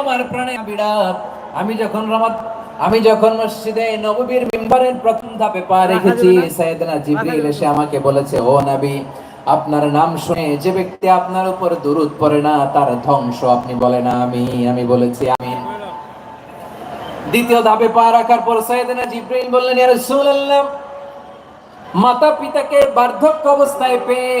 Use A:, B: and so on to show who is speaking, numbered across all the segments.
A: আমার প্রাণে আমি যখন রমাদ আমি যখন মসজিদে নববীর মিম্বারের প্রথম ধাপে পা রেখেছি সাইয়েদনা জিবরিল এসে আমাকে বলেছে ও নবী আপনার নাম শুনে যে ব্যক্তি আপনার উপর দুরুদ পড়ে না তার ধ্বংস আপনি বলেন আমি আমি বলেছি আমি দ্বিতীয় ধাপে পা রাখার পর সাইয়েদনা জিবরিল বললেন ইয়া রাসূলুল্লাহ মাতা পিতাকে বার্ধক্য অবস্থায় পেয়ে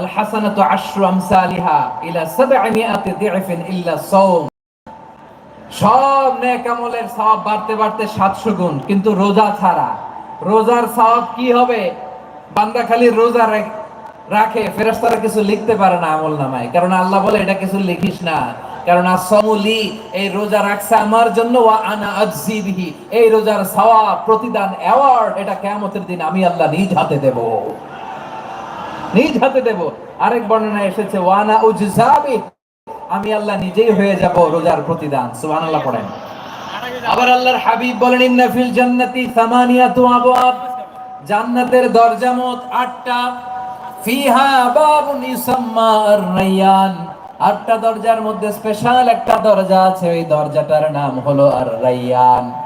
A: আল হাসানাতু আশরু আমসালিহা ইলা সাবআমিয়াতি দি'ফিন ইল্লা সাওম সব নেক আমলের সওয়াব বাড়তে বাড়তে 700 গুণ, কিন্তু রোজা ছাড়া। রোজার কি হবে? বান্দা খালি রোজা রাখে, ফেরেশতারা কিছু লিখতে পারে না আমল নামায়। কারণ আল্লাহ বলে, এটা কিছু লিখিস না। কারণ আসমুলি এই রোজা রাখছে আমার জন্য এই রোজার সওয়াব, প্রতিদান, অ্যাওয়ার্ড, এটা কিয়ামতের দিন আমি আল্লাহ নিজ হাতে দেব। নিজ হাতে দেব। আরেক বর্ণনা এসেছে, ওয়ানা উজজাবি। আমি আল্লাহ নিজেই হয়ে যাব রোজার প্রতিদান। সুবহানাল্লাহ পড়েন। আবার আল্লাহর হাবিব বলেন, ইন্না ফিল জান্নাতি সামানিয়াতু আবওয়াব। জান্নাতের দরজা মোট আটটা। ফিহা বাবুন ইউসাম্মা আর-রাইয়ান। আটটা দরজার মধ্যে স্পেশাল একটা দরজা আছে। ওই দরজাটার নাম হলো আর-রাইয়ান। রাইয়ান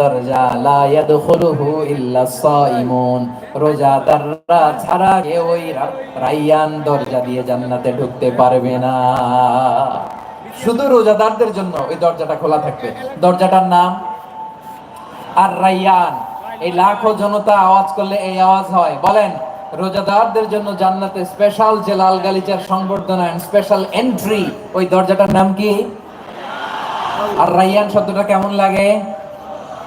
A: দরজা, লা ইয়াদখুলুহু ইল্লা সাইমুন রোজাদাররা ছাড়া কেউ ওই রাইয়ান দরজা দিয়ে জান্নাতে ঢুকতে পারবে না। শুধু রোজাদারদের জন্য ওই দরজাটা খোলা থাকবে। দরজাটার নাম আর রাইয়ান। এই লাখো জনতা আওয়াজ করলে এই আওয়াজ হয়। বলেন, রোজাদারদের জন্য জান্নাতে স্পেশাল যে লাল গালিচার সংবর্ধনা স্পেশাল এন্ট্রি ওই দরজাটার নাম কি? আর রাইয়ান শব্দটা কেমন লাগে?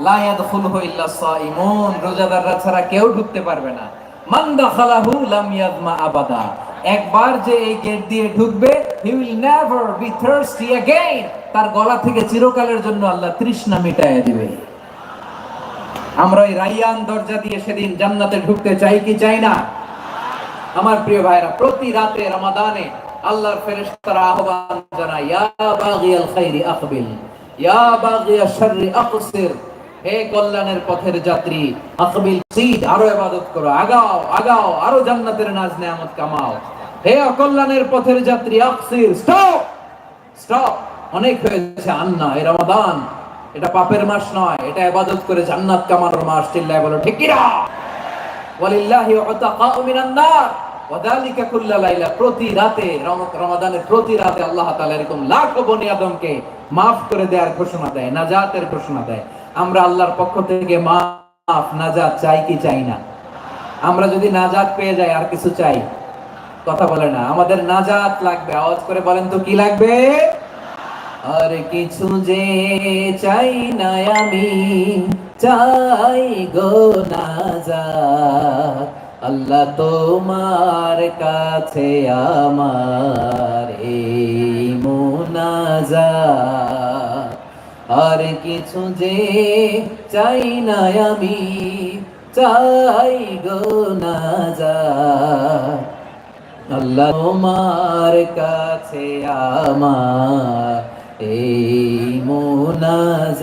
A: লা ইয়াদখুলুহু ইল্লা সাইমুন রোজাদাররা ছাড়া কেউ ঢুকতে পারবে না মান দাখালাহু লাম ইয়াদমা আবাদা একবার যে এই গেট দিয়ে ঢুকবে he will never be thirsty again তার গলা থেকে চিরকালের জন্য আল্লাহ তৃষ্ণা মিটায় দিবে আমরা ওই রাইয়ান দরজা দিয়ে সেদিন জান্নাতে ঢুকতে চাই কি চাই না আমার প্রিয় ভাইরা প্রতি রাতে রমাদানে আল্লাহর ফেরেশতারা আহ্বান জানায় ইয়া বাগিয়াল খাইরি আকবিল ইয়া বাগিয়াশ শাররি আকসির হে কল্যাণের পথের যাত্রী আকবিল সিদ আরও ইবাদত করো, আগাও আগাও, আরও জান্নাতের নাজ নেয়ামত কামাও। হে অকল্যাণের পথের যাত্রী, আকসির, স্টপ! স্টপ! অনেক হয়েছে আন্না এই রমাদান। এটা পাপের মাস নয়, এটা ইবাদত করে জান্নাত কামানোর মাস, চিল্লায় বলো, ঠিক কিনা ওয়ালিল্লাহি উতাকাউ মিনান নার। ওয়াদালিকা কুল্লা লাইলা, প্রতি রাতে, রম- রমাদানের প্রতি রাতে আল্লাহ তাআলা এরকম লাখো বনি আদমকে মাফ করে দেওয়ার ঘোষণা দেয়, নাজাতের ঘোষণা দেয়। আমরা আল্লাহর পক্ষ থেকে মাফ, নাজাত চাই কি চাই না? আমরা যদি নাজাত পেয়ে যাই, আর কিছু চাই? কথা বলে না। আমাদের নাজাত লাগবে। আওয়াজ করে বলেন তো, কি লাগবে? আর কিছু যে চাই না আমি, চাই গো নাজাত। আল্লাহ তোমার কাছে আমার এই মোনাজাত। আর কিছু যে চাই না আমি, চাই গো না যা। আল্লাহ তোমার কাছে আমার এই মোনাজাত।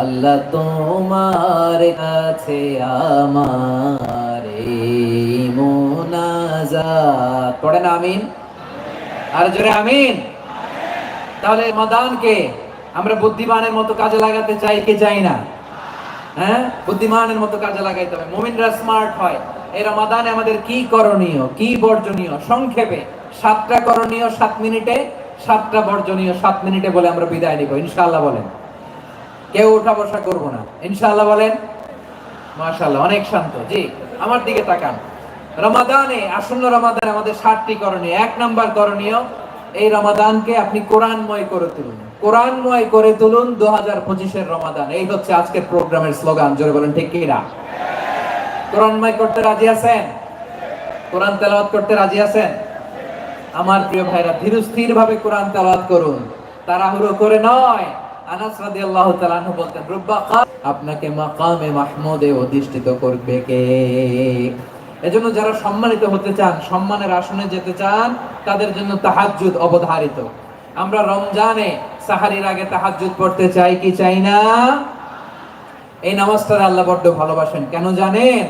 A: আল্লাহ তোমার কাছে আমার এই মোনাজাত। পড়েন আমিন? আর জোরে আমিন? তাহলে মাদানকে আমরা বুদ্ধিমানের মতো কাজে লাগাতে চাই কি চাই না? হ্যাঁ? বুদ্ধিমানের মতো কাজে লাগাইতে হবে। মুমিনরা স্মার্ট হয়। এই রমাদানে আমাদের কি করণীয়, কি বর্জনীয়? সংক্ষেপে, সাতটা করণীয় সাত মিনিটে, সাতটা বর্জনীয় সাত মিনিটে বলে আমরা বিদায় নিব। ইনশাআল্লাহ বলেন। কেউ উঠা বসা করব না। ইনশাআল্লাহ বলেন? মাশাআল্লাহ, অনেক শান্ত। জি, আমার দিকে তাকান। রমাদানে, আসন্ন রমাদানে আমাদের সাতটি করণীয়। এক নাম্বার করণীয়, এই রমাদানকে আপনি কোরআনময় করে তুলুন। কোরআনময় করে তুলুন দু হাজার পঁচিশের রমাদান। এই হচ্ছে আজকের প্রোগ্রামের স্লোগান। জোরে বলেন, ঠিক কিনা? কোরআনময় করতে রাজি আছেন? কোরআন তেলাওয়াত করতে রাজি আছেন? আমার প্রিয় ভাইরা ভাবে কোরআন তেলাওয়াত করুন। তাড়াহুড়ো করে নয়। আনাস বলতেন আপনাকে মাকামে মাহমুদে অধিষ্ঠিত করবে কে? এজন্য যারা সম্মানিত হতে চান, সম্মানের আসনে যেতে চান, তাদের জন্য তাহাজ্জুদ অবধারিত। আমরা রমজানে সাহারির আগে তাহাজ্জুদ পড়তে চাই কি চাই না? এই নামাজটা আল্লাহ বড্ড ভালোবাসেন। কেন জানেন?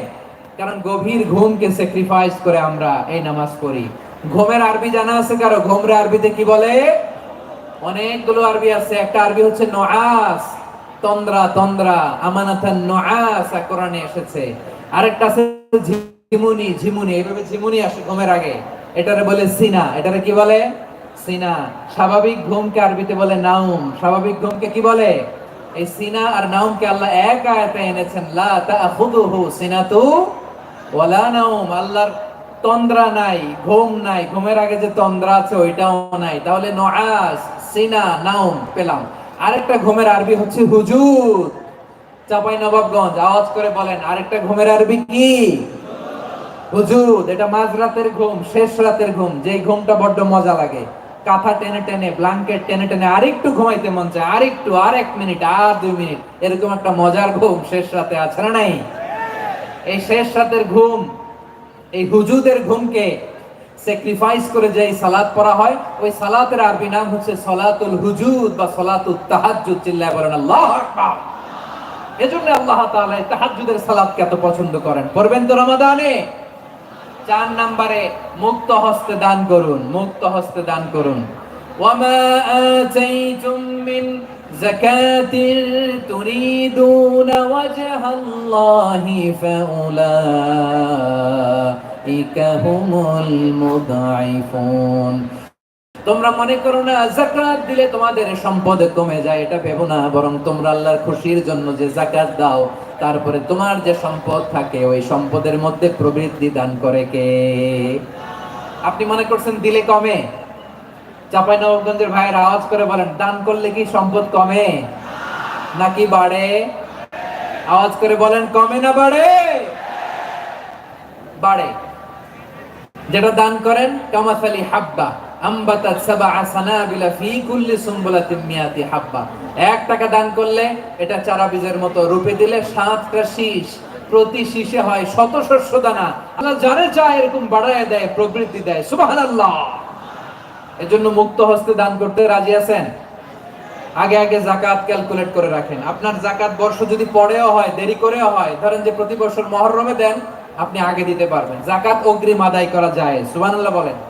A: কারণ গভীর ঘুমকে স্যাক্রিফাইস করে আমরা এই নামাজ পড়ি। ঘুমের আরবি জানা আছে কারও? ঘুমরে আরবিতে কি বলে? অনেকগুলো আরবি আছে। একটা আরবি হচ্ছে নোয়াস। তন্দ্রা তন্দ্রা আমানাথান নোয়াস কোরআনে এসেছে। আরেকটা আছে ঝিমুনি ঝিমুনি। এইভাবে ঝিমুনি আসে ঘুমের আগে। এটারে বলে সিনা। এটারে কি বলে? সিনা, স্বাভাবিক ঘুমকে আরবিতে বলে নাউম স্বাভাবিক ঘুমকে কি বলে? এই সিনা আর নাউমকে আল্লাহ এক আয়াতে এনেছেন, লা তাখুদুহু সিনাতু ওয়ালা নাউম আল্লাহর তন্দ্রা নাই, ঘুম নাই। ঘুমের আগে যে তন্দ্রা আছে ওইটাও নাই। তাহলে নআস সিনা নাউম পেলাম। আরেকটা ঘুমের আরবি হচ্ছে হুজুর। চাপাই নবাবগঞ্জ, আওয়াজ করে বলেন, আরেকটা ঘুমের আরবি কি? হুজুর, এটা মাঝরাতের ঘুম, শেষ রাতের ঘুম। যেই ঘুমটা বড্ড মজা লাগে। কাঁথা টেনে টেনে ব্ল্যাঙ্কেট টেনে টেনে, আরেকটু ঘুমাইতে মন চায়, আরেকটু, আর এক মিনিট, আর দুই মিনিট। এরকম একটা মজার ঘুম শেষ রাতে আছে না নাই? এই শেষ রাতের ঘুম, এই হুজুদের ঘুমকে স্যাক্রিফাইস করে যে সালাত পড়া হয়, ওই সালাতের আরবি নাম হচ্ছে সলাতুল হুজুদ বা সলাতুল তাহাজ্জুদ চিল্লায় বলেন, আল্লাহ এজন্য আল্লাহ তাআলা তাহাজ্জুদের সালাতকে এত পছন্দ করেন। পড়বেন তো রমাদানে? চার নম্বরে মুক্ত হস্তে দান করুন, মুক্ত হস্তে দান করুন। তোমরা মনে করো না, জাকাত দিলে তোমাদের সম্পদ কমে যায়, এটা ভেবো না, বরং তোমরা আল্লাহর খুশির জন্য যে জাকাত দাও তারপরে তোমার যে সম্পদ থাকে, ওই সম্পদের মধ্যে প্রবৃদ্ধি দান করে কে? আপনি মনে করছেন দিলে কমে? চাপাই নবাবগঞ্জের ভাইয়ের আওয়াজ করে বলেন, দান করলে কি সম্পদ কমে? নাকি বাড়ে? আওয়াজ করে বলেন, কমে না বাড়ে? বাড়ে। যেটা দান করেন টমাস কামাসালি হাব্বা। আম্বাতাত সাবআ সানাবিলা ফি কুল্লি সুমবুলাতিন মিয়াতি হাব্বা। এক টাকা দান করলে এটা চারা বীজের মতো রূপে দিলে সাতটা শীষ। প্রতি শীষে হয় শত শস্য দানা। আল্লাহ যারে চায় এরকম বাড়ায় দেয় প্রবৃদ্ধি দেয়। সুবহানাল্লাহ। এজন্য মুক্ত হস্তে দান করতে রাজি আছেন? আগে আগে জাকাত ক্যালকুলেট করে রাখেন। আপনার জাকাত বর্ষ যদি পরেও হয়, দেরি করেও হয়, ধরেন যে প্রতি বছর মহরমে দেন, আপনি আগে দিতে পারবেন। জাকাত অগ্রিম আদায় করা যায়। সুবহানাল্লাহ বলেন।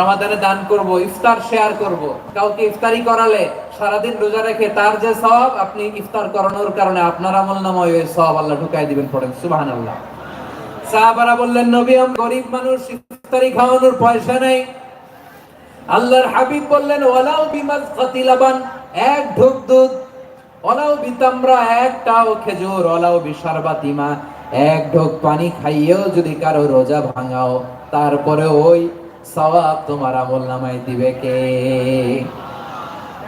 A: রমাদানে দান করব, ইফতার শেয়ার করব। কাউকে ইফতারি করালে সারাদিন রোজা রেখে তার যে সব আপনি ইফতার করানোর কারণে আপনার আমল নামায় ওই সব আল্লাহ ঢুকাই দিবেন পড়েন। সুবাহান আল্লাহ সাহাবারা বললেন, নবী, আমি গরিব মানুষ, ইফতারি খাওয়ানোর পয়সা নেই। আল্লাহর হাবিব বললেন, ওয়ালাউ বিমাজ কাতিলাবান এক ঢোক দুধ ওলাও বিতামরা, একটাও খেজুর ওলাও বিশারবাতিমা, এক ঢোক পানি খাইয়েও যদি কারও রোজা ভাঙাও, তারপরে ওই সওয়াব তোমার আমল নামায় দিবে কে?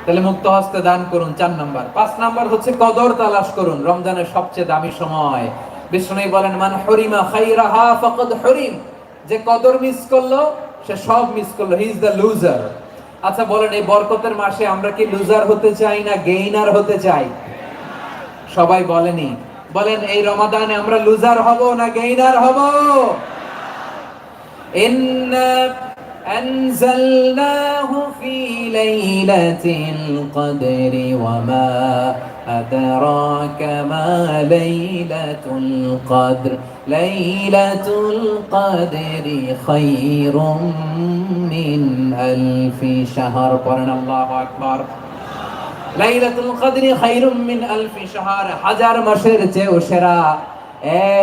A: তাহলে মুক্ত হস্তে দান করুন চার নাম্বার। পাঁচ নাম্বার হচ্ছে কদর তালাশ করুন, রমজানের সবচেয়ে দামি সময়। বিষ্ণু বলেন, মান হরিমা খাইরাহা হরিম। যে কদর মিস করল, সে সব মিস করল। হি ইজ দ্য লুজার আচ্ছা বলেন, এই বরকতের মাসে আমরা কি লুজার হতে চাই না গেইনার হতে চাই? সবাই বলেনি। বলেন, এই রমাদানে আমরা লুজার হব না গেইনার হব? إنا أنزلناه في ليلة القدر وما أدراك ما ليلة القدر ليلة القدر خير من ألف شهر قرن الله أكبر লাইলাতুল কদরি খাইরুম মিন আলফি শাহর হাজার মাসের চেয়েও সেরা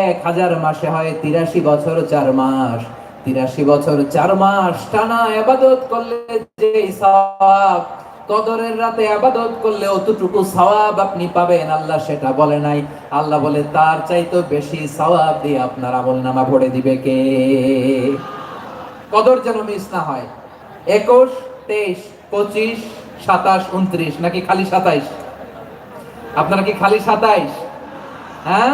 A: এক হাজার মাসে হয় তিরাশি বছর চার মাস তিরাশি বছর, চার মাস টানা আবাদত করলে যে কদরের রাতে আবাদত করলে অতটুকু সওয়াব আপনি পাবেন। আল্লাহ সেটা বলে নাই। আল্লাহ বলে, তার চাইতো বেশি সওয়াব দিয়ে আপনার আমল নামা ভরে দিবে কে? কদর যেন মিস না হয়। একুশ, তেইশ, পঁচিশ, সাতাশ উনত্রিশ নাকি খালি সাতাইশ? আপনারা কি খালি সাতাইশ? হ্যাঁ?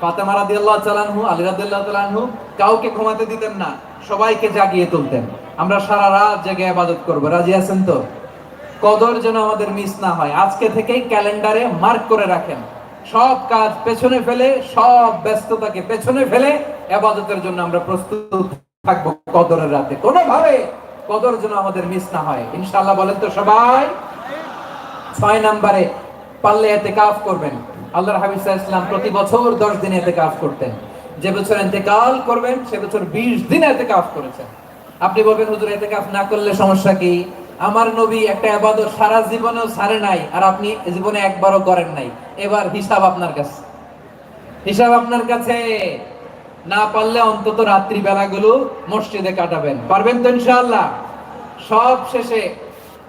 A: ফাতেমা রাদিয়াল্লাহু তাআলা আলী রাদিয়াল্লাহু তাআলা কাউকে ঘুমাতে দিতেন না, সবাইকে জাগিয়ে তুলতেন। আমরা সারা রাত জেগে ইবাদত করব, রাজি আছেন তো? কদর যেন আমাদের মিস না হয়, আজকে থেকেই ক্যালেন্ডারে মার্ক করে রাখেন। সব কাজ পেছনে ফেলে, সব ব্যস্ততাকে পেছনে ফেলে ইবাদতের জন্য আমরা প্রস্তুত থাকব কদরের রাতে। কোনোভাবে কদর যেন আমাদের মিস না হয়। ইনশাআল্লাহ বলেন তো সবাই? ছয় নম্বরে পারলে এতে কাফ করবেন। আল্লাহর হাবিব সাল্লাম প্রতি বছর 10 দিন এতে কাজ করতেন। যে বছর ইন্তেকাল করবেন, সে বছর 20 দিন এতে কাজ করেছেন। আপনি বলবেন, হুজুর এতে কাজ না করলে সমস্যা কি? আমার নবী একটা ইবাদত সারা জীবনেও ছাড়ে নাই আর আপনি জীবনে একবারও করেন নাই। এবার হিসাব আপনার কাছে। হিসাব আপনার কাছে। না পারলে অন্তত রাত্রি বেলাগুলো মসজিদে কাটাবেন। পারবেন তো ইনশাআল্লাহ? সব শেষে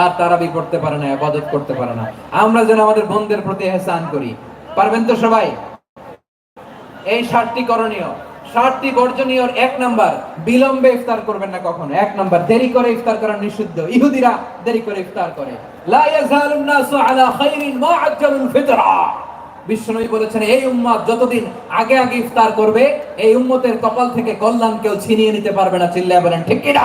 A: আর তারা বি করতে পারে না আবাদত করতে পারে না। আমরা যেন আমাদের বোনদের প্রতি এহসান করি। পারবেন তো সবাই? এই ষাটটি করণীয় ষাটটি বর্জনীয় এক নাম্বার, বিলম্বে ইফতার করবেন না কখনো। এক নাম্বার, দেরি করে ইফতার করা নিষিদ্ধ। ইহুদিরা দেরি করে ইফতার করে। লা ইয়াজালুন নাসু আলা খাইরিন মা ফিতরা। বিশ্বনবী বলেছেন, এই উম্মত যতদিন আগে আগে ইফতার করবে, এই উম্মতের কপাল থেকে কল্যাণ কেউ ছিনিয়ে নিতে পারবে না। চিল্লায় বলেন, ঠিক কিনা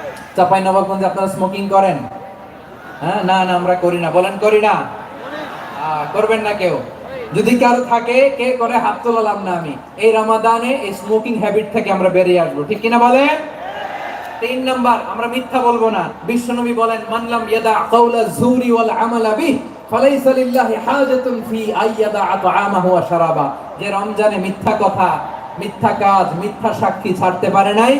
A: চাপাই নবাবগঞ্জে আপনারা স্মোকিং করেন? হ্যাঁ? না না, আমরা করি না। বলেন, করি না। করবেন না কেউ। যদি কারও থাকে, কে করে, হাত তোলালাম না আমি। এই রমাদানে এই স্মোকিং হ্যাবিট থেকে আমরা বেরিয়ে আসব। ঠিক কিনা বলেন? তিন নাম্বার, আমরা মিথ্যা বলব না। বিশ্বনবী বলেন, মানলাম ইয়াদা কাউলা জুরি ওয়াল আমালা বিহ, ফালাইসা লিল্লাহি হাজাতুন ফি আইয়াদা আতআমাহু ওয়া শারাবা। যে রমজানে মিথ্যা কথা, মিথ্যা কাজ, মিথ্যা সাক্ষী ছাড়তে পারে নাই।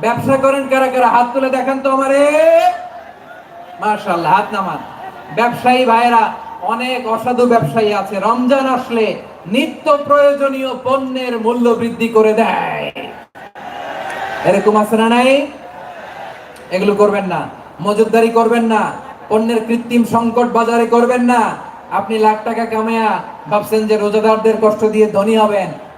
A: ব্যবসা করেন কারা কারা? হাত তুলে দেখান তো আমারে। মাশাআল্লাহ, হাত নামান। ব্যবসায়ী ভাইয়েরা, অনেক অসাধু ব্যবসায়ী আছে। রমজান আসলে নিত্য প্রয়োজনীয় পণ্যের মূল্য বৃদ্ধি করে দেয়। এরকম আছে না নাই? এগুলো করবেন না। মজুদারি করবেন না। পণ্যের কৃত্রিম সংকট বাজারে করবেন না। আপনি লাখ টাকা কামায়া ভাবছেন যে রোজাদারদের কষ্ট দিয়ে ধনী হবেন।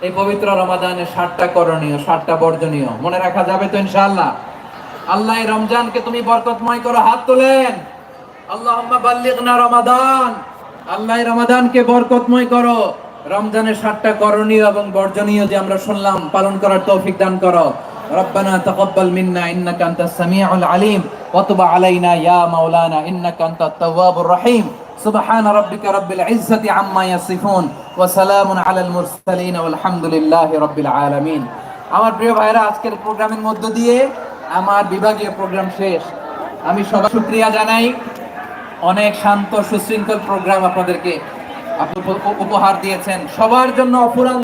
A: এই পবিত্র রমাদানের ষাটটা করণীয় ষাটটা বর্জনীয় মনে রাখা যাবে তো ইনশাআল্লাহ আল্লাহ এই রমজানকে তুমি বরকতময় করো হাত তোলেন আল্লাহুম্মা বাল্লিগনা রমাদান আল্লাহ এই রমাদানকে বরকতময় করো রমজানের ষাটটা করণীয় এবং বর্জনীয় যে আমরা শুনলাম পালন করার তৌফিক দান করো ربنا تقبل منا انك انت السميع العليم وتب علينا يا مولانا انك انت التواب الرحيم سبحان ربك رب العزة عما يصفون وسلام على المرسلين والحمد لله رب العالمين আমার প্রিয় ভাইরা আজকের প্রোগ্রামের মধ্য দিয়ে আমার বিভাগীয় প্রোগ্রাম শেষ আমি সবার শুক্রিয়া জানাই অনেক শান্ত সুশৃঙ্খল প্রোগ্রাম আপনাদেরকে আপনি উপ- উপহার দিয়েছেন সবার জন্য অফুরান